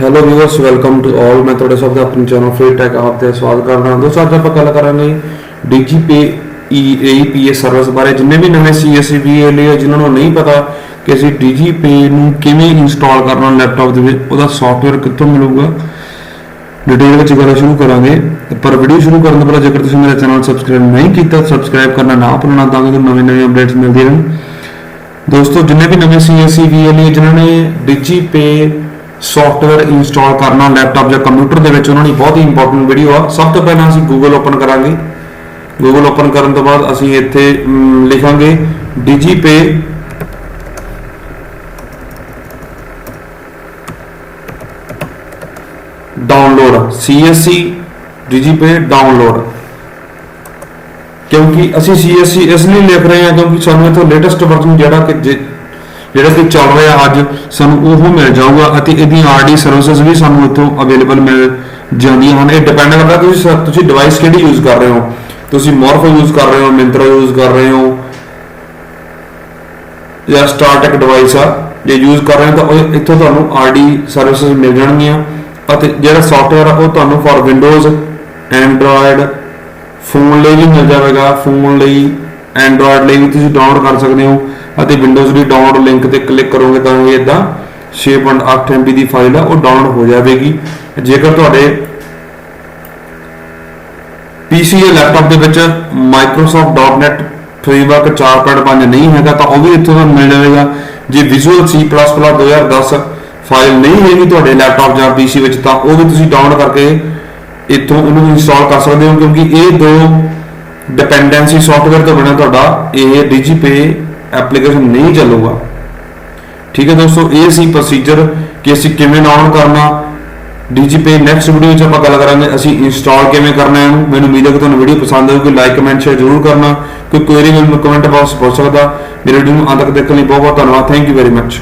Hello viewers welcome to all ਮੈਂ ਤੁਹਾਡੇ ਸਭ ਦਾ ਆਪਣੇ ਚੈਨਲ ਫ੍ਰੀ ਟੈਕ ਆਪ ਤੇ ਸਵਾਗਤ ਕਰਦਾ ਹਾਂ। ਦੋਸਤੋ, ਅੱਜ ਆਪਾਂ ਗੱਲ ਕਰਾਂਗੇ DigiPay EAPA ਸਰਵਿਸ ਬਾਰੇ। ਜਿੰਨੇ ਵੀ ਨਵੇਂ CSCBA ਲਈ ਜਿਨ੍ਹਾਂ ਨੂੰ ਨਹੀਂ ਪਤਾ ਕਿ ਅਸੀਂ DigiPay ਨੂੰ ਕਿਵੇਂ ਇੰਸਟਾਲ ਕਰਨਾ ਲੈਪਟਾਪ ਦੇ ਵਿੱਚ, ਉਹਦਾ ਸੌਫਟਵੇਅਰ ਕਿੱਥੋਂ ਮਿਲੂਗਾ ਡਿਟੇਲ ਵਿੱਚ ਗੱਲ ਸ਼ੁਰੂ ਕਰਾਂਗੇ। ਪਰ ਵੀਡੀਓ ਸ਼ੁਰੂ ਕਰਨ ਤੋਂ ਪਹਿਲਾਂ, ਜੇਕਰ ਤੁਸੀਂ ਮੇਰਾ ਚੈਨਲ ਸਬਸਕ੍ਰਾਈਬ ਨਹੀਂ ਕੀਤਾ ਸਬਸਕ੍ਰਾਈਬ ਕਰਨਾ ਨਾ ਭੁੱਲਣਾ, ਤਾਂ ਕਿ ਤੁਹਾਨੂੰ ਨਵੇਂ ਨਵੇਂ ਅਪਡੇਟਸ ਮਿਲਦੇ ਰਹਿਣ। ਦੋਸਤੋ, ਜਿੰਨੇ ਵੀ ਨਵੇਂ CSCBA ਲਈ ਜਿਨ੍ਹਾਂ ਨੇ DigiPay ਸੌਫਟਵੇਅਰ ਇੰਸਟਾਲ ਕਰਨਾ ਲੈਪਟਾਪ ਜਾਂ ਕੰਪਿਊਟਰ ਦੇ ਵਿੱਚ ਉਹਨਾਂ ਦੀ ਬਹੁਤ ਹੀ ਇੰਪੋਰਟੈਂਟ ਵੀਡੀਓ ਆ। ਸਭ ਤੋਂ ਪਹਿਲਾਂ ਅਸੀਂ ਗੂਗਲ ਓਪਨ ਕਰਾਂਗੇ। ਗੂਗਲ ਓਪਨ ਕਰਨ ਤੋਂ ਬਾਅਦ ਅਸੀਂ ਇੱਥੇ ਲਿਖਾਂਗੇ DigiPay download CSC DigiPay download ਕਿਉਂਕਿ ਅਸੀਂ CSC ਇਸ ਲਈ ਲਿਖ ਰਹੇ ਹਾਂ ਕਿਉਂਕਿ ਸਾਨੂੰ ਇਥੋਂ ਲੇਟੈਸਟ ਵਰਜ਼ਨ ਜਿਹੜਾ ਕਿ ਜੇ- ਜਿਹੜਾ ਕਿ ਚੱਲ ਰਿਹਾ ਅੱਜ, ਸਾਨੂੰ ਉਹ ਮਿਲ ਜਾਊਗਾ ਅਤੇ ਇਹਦੀਆਂ ਆਰਡੀ ਸਰਵਿਸਿਜ਼ ਵੀ ਸਾਨੂੰ ਇੱਥੋਂ ਅਵੇਲੇਬਲ ਮਿਲ ਜਾਂਦੀਆਂ ਹਨ। ਇਹ ਡਿਪੈਂਡ ਕਰਦਾ ਤੁਸੀਂ ਸ- ਤੁਸੀਂ ਡਿਵਾਈਸ ਕਿਹੜੀ ਯੂਜ਼ ਕਰ ਰਹੇ ਹੋ? ਤੁਸੀਂ ਮੋਰਫੋ ਯੂਜ਼ ਕਰ ਰਹੇ ਹੋ ਮਿੰਤਰਾ ਯੂਜ਼ ਕਰ ਰਹੇ ਹੋ, ਜਾਂ ਸਟਾਰਟੈਕ ਡਿਵਾਈਸ ਆ, ਜੇ ਯੂਜ਼ ਕਰ ਰਹੇ ਹੋ ਤਾਂ ਉਹ ਇੱਥੋਂ ਤੁਹਾਨੂੰ ਆਰਡੀ ਸਰਵਿਸਿਜ਼ ਮਿਲ ਜਾਣਗੀਆਂ ਅਤੇ ਜਿਹੜਾ ਸੌਫਟਵੇਅਰ ਆ ਉਹ ਤੁਹਾਨੂੰ ਫॉर ਵਿੰਡੋਜ਼ ਐਂਡਰੋਇਡ ਫੋਨ ਲਈ ਵੀ ਮਿਲ ਜਾਵੇਗਾ। ਫੋਨ ਲਈ ਐਂਡਰੋਇਡ ਲਈ ਵੀ ਤੁਸੀਂ ਡਾਊਨਲੋਡ ਕਰ ਸਕਦੇ ਹੋ। ਅਤੇ ਵਿੰਡੋਜ਼ ਦੀ ਡਾਊਨਲੋਡ ਲਿੰਕ ਤੇ ਕਲਿੱਕ ਕਰੋਗੇ ਤਾਂ ਇਹ ਇਦਾਂ 6.8 MB ਦੀ ਫਾਈਲ ਆ, ਉਹ ਡਾਊਨਲੋਡ ਹੋ ਜਾਵੇਗੀ। ਜੇਕਰ ਤੁਹਾਡੇ PC ਜਾਂ ਲੈਪਟਾਪ ਦੇ ਵਿੱਚ Microsoft.NET ਫਰੇਮਵਰਕ 4.5 ਨਹੀਂ ਹੈਗਾ, ਤਾਂ ਉਹ ਵੀ ਇੱਥੋਂ ਤੁਹਾਨੂੰ ਮਿਲ ਜਾਵੇਗਾ। ਜੇ Visual C++ 2010 ਫਾਈਲ ਨਹੀਂ ਹੈਗੀ ਤੁਹਾਡੇ ਲੈਪਟਾਪ ਜਾਂ PC ਵਿੱਚ, ਤਾਂ ਉਹ ਵੀ ਤੁਸੀਂ ਡਾਊਨਲੋਡ ਕਰਕੇ ਇੱਥੋਂ ਇਹਨੂੰ ਇੰਸਟਾਲ ਕਰ ਸਕਦੇ ਹੋ, ਕਿਉਂਕਿ ਇਹ ਦੋ ਡਿਪੈਂਡੈਂਸੀ ਸੌਫਟਵੇਅਰ ਤੋਂ ਬਿਨਾਂ ਤੁਹਾਡਾ ਇਹ DigiPay ਐਪਲੀਕੇਸ਼ਨ ਨਹੀਂ ਚੱਲੂਗਾ। ਠੀਕ ਹੈ ਦੋਸਤੋ, ਇਹ ਸੀ ਪ੍ਰੋਸੀਜਰ ਕਿ ਅਸੀਂ ਕਿਵੇਂ ਡਾਊਨਲੋਡ ਕਰਨਾ। DigiPay ਨੈਕਸਟ ਵੀਡੀਓ ਵਿੱਚ ਆਪਾਂ ਗੱਲ ਕਰਾਂਗੇ, ਅਸੀਂ ਇੰਸਟਾਲ ਕਿਵੇਂ ਕਰਨਾ ਹੈ ਇਹਨੂੰ। ਮੈਨੂੰ ਉਮੀਦ ਹੈ ਕਿ ਤੁਹਾਨੂੰ ਵੀਡੀਓ ਪਸੰਦ ਆਊਗੀ। ਲਾਈਕ ਕਮੈਂਟ ਸ਼ੇਅਰ ਜ਼ਰੂਰ ਕਰਨਾ। ਕੋਈ ਕੁਐਰੀ ਮੈਨੂੰ ਕਮੈਂਟ ਬਾਕਸ ਪੁੱਛ ਸਕਦਾ। ਮੇਰੇ ਵੀਡੀਓ ਨੂੰ ਅੰਤ ਤੱਕ ਦੇਖਣ ਲਈ ਬਹੁਤ ਬਹੁਤ ਧੰਨਵਾਦ। Thank you very much